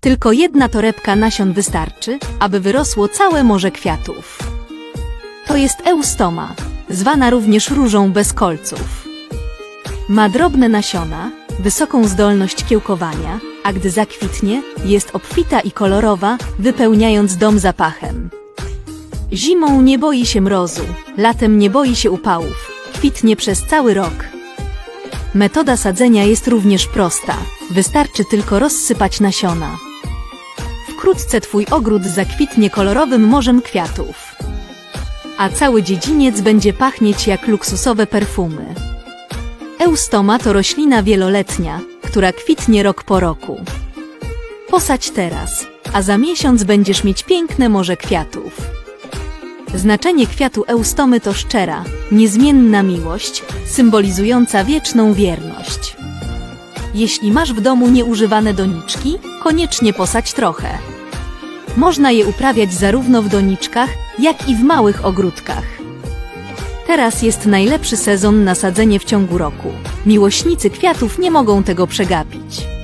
Tylko jedna torebka nasion wystarczy, aby wyrosło całe morze kwiatów. To jest eustoma, zwana również różą bez kolców. Ma drobne nasiona, wysoką zdolność kiełkowania, a gdy zakwitnie, jest obfita i kolorowa, wypełniając dom zapachem. Zimą nie boi się mrozu, latem nie boi się upałów, kwitnie przez cały rok. Metoda sadzenia jest również prosta, wystarczy tylko rozsypać nasiona. Wkrótce twój ogród zakwitnie kolorowym morzem kwiatów. A cały dziedziniec będzie pachnieć jak luksusowe perfumy. Eustoma to roślina wieloletnia, która kwitnie rok po roku. Posadź teraz, a za miesiąc będziesz mieć piękne morze kwiatów. Znaczenie kwiatu eustomy to szczera, niezmienna miłość, symbolizująca wieczną wierność. Jeśli masz w domu nieużywane doniczki, koniecznie posadź trochę. Można je uprawiać zarówno w doniczkach, jak i w małych ogródkach. Teraz jest najlepszy sezon na sadzenie w ciągu roku. Miłośnicy kwiatów nie mogą tego przegapić.